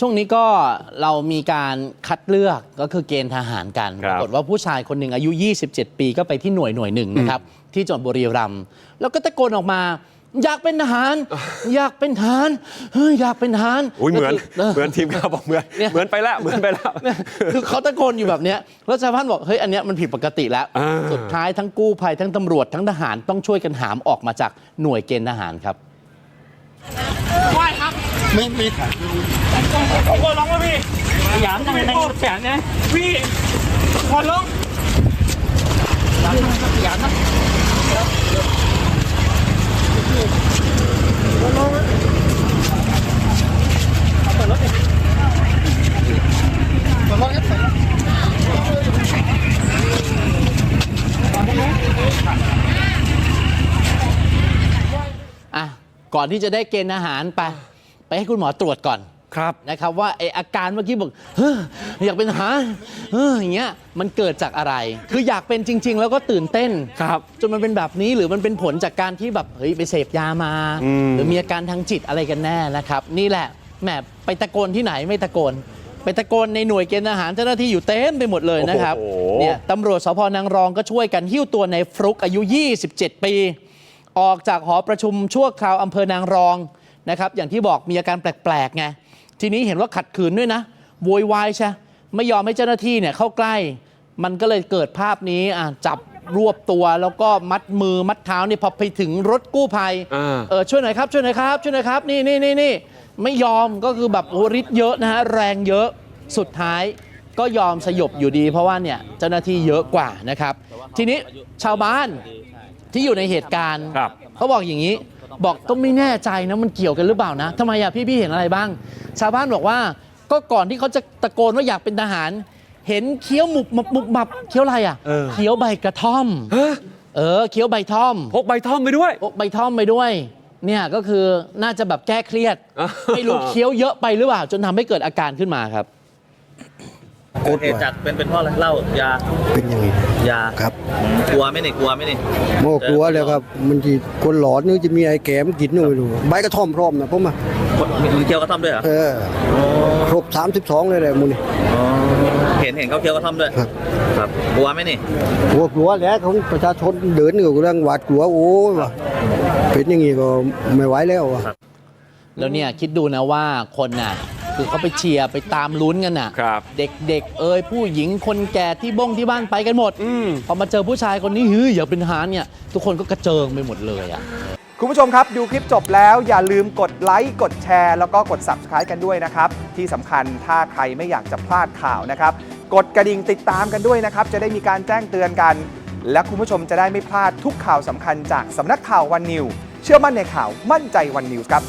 ช่วงนี้ก็เรามีการคัดเลือกก็คือเกณฑ์ทหารกันคปรับรากฏว่าผู้ชายคนหนึ่งอายุ 27 ปีก็ไปที่หน่วยหน่วยหนึ่งนะครับที่จังหวัดบุรีรัมย์แล้วก็ตะโกนออกมา อยากเป็นทหาร อยากเป็นทหารเฮ้ยอยากเป็นทหารอุ้ยเหมือนก็คืเหมือนทีมข่าวบอกเหมือนเนี่ยเหมือนไปแล้วเหมือนไปแล้วเนี่ยคือเขาตะโกนอยู่แบบเนี้ยแล้วชาวบ้านบอกเฮ้ยอันเนี้ยมันผิดปกติแล้วอ่าสุดท้ายทั้งกู้ภัยทั้งตำรวจทั้งทหารต้องช่วยกันหามออกมาจากหน่วยเกณฑ์ทหารครับ ไม่ไม่ถ่ายผมขอร้องว่าพี่หยามจังในแสนเนี่ยพี่ขอร้องอะก่อนที่จะได้เกณฑ์อาหารไป ไปให้คุณหมอตรวจก่อนครับนะครับว่าไออาการเมื่อกี้บอกเฮ้ยอยากเป็นทหารเฮ้ยอย่างเงี้ยมันเกิดจากอะไร คืออยากเป็นจริง ๆ แล้วก็ตื่นเต้นครับ จนมันเป็นแบบนี้หรือมันเป็นผลจากการที่แบบเฮ้ยไปเสพยามา อืม หรือมีอาการทางจิตอะไรกันแน่นะครับ นี่แหละแหมไปตะโกนที่ไหนไม่ตะโกน ไปตะโกนในหน่วยเกณฑ์ทหารเจ้าหน้าที่อยู่เต็มไปหมดเลยนะครับโอ้โห เนี่ย ตำรวจสพนางรองก็ช่วยกันหิ้วตัวในฟลุกอายุ 27 ปี ออกจากหอประชุมชั่วคราวอำเภอนางรอง นะครับอย่างที่บอกมีอาการแปลกๆไงทีนี้เห็นว่าขัดขืนด้วยนะโวยวายใช่ไม่ยอมให้เจ้าหน้าที่เนี่ยเข้าใกล้ มันก็เลยเกิดภาพนี้อะจับรวบตัวแล้วก็มัดมือมัดเท้าเนี่ยพอไปถึงรถกู้ภัยอ่าเออช่วยหน่อยครับช่วยหน่อยครับช่วยหน่อยครับนี่นี่นี่นี่ไม่ยอมก็คือแบบโอ้ฤทธิ์เยอะนะฮะแรงเยอะสุดท้ายก็ยอมสยบอยู่ดี เพราะว่าเนี่ยเจ้าหน้าที่เยอะกว่านะครับ ทีนี้ชาวบ้านที่อยู่ในเหตุการณ์ครับเขาบอกอย่างนี้ บอกก็ไม่แน่ใจนะมันเกี่ยวกันหรือเปล่านะทำไมอะพี่พี่เห็นอะไรบ้าง ชาวบ้านบอกว่าก็ก่อนที่เขาจะตะโกนว่าอยากเป็นทหาร เห็นเคี้ยวหมุบหมับหมุบหมับเคี้ยวอะไรอะเออ เคี้ยวใบกระท่อมฮะเออเคี้ยวใบท่อม พกใบท่อมไปด้วย พกใบท่อมไปด้วย เนี่ยก็คือน่าจะแบบแก้เครียด อ่า ไม่รู้เคี้ยวเยอะไปหรือเปล่า จนทำให้เกิดอาการขึ้นมาครับ กดเหตุไว้จากเป็นเป็นเพราะอะไรเหล้ายาเป็นอย่างนี้ยาครับอืมกลัวไหมนี่กลัวไหมนี่โมกลัวเลยครับ มันจีคนหลอนนึกจะมีไอ้แกมกินนู่นไม่รู้ใบกระท่อมพร้อมนะผมอะมันเคี้ยวกระท่อมด้วยเหรอเออครบ32เลยแหละมูนี่ อ๋อเห็นเห็นเขาเคี้ยวกระท่อมด้วยครับ ครับกลัวไหมนี่กลัวกลัวแล้วของประชาชนเดินอยู่เรื่องหวาดกลัวโอ้ยว่ะเป็นอย่างงี้ก็ไม่ไหวแล้วว่ะ แล้วเนี่ยคิดดูนะว่าคนน่ะ คือเขาไปเชียร์ไปตามลุ้นกันน่ะ ครับ เด็กๆ เอ่ยผู้หญิงคนแก่ที่บ้งที่บ้านไปกันหมดอืมพอมาเจอผู้ชายคนนี้เฮ้ยอยากเป็นทหารเนี่ย ทุกคนก็กระเจิงไปหมดเลยอะ คุณผู้ชมครับ ดูคลิปจบแล้วอย่าลืมกดไลค์กดแชร์ แล้วก็กด Subscribe กันด้วยนะครับ ที่สำคัญถ้าใครไม่อยากจะพลาดข่าวนะครับ กดกระดิ่งติดตามกันด้วยนะครับ จะได้มีการแจ้งเตือนกัน และคุณผู้ชมจะได้ไม่พลาดทุกข่าวสำคัญจากสำนักข่าววันนิว เชื่อมั่นในข่าวมั่นใจวันนิวครับ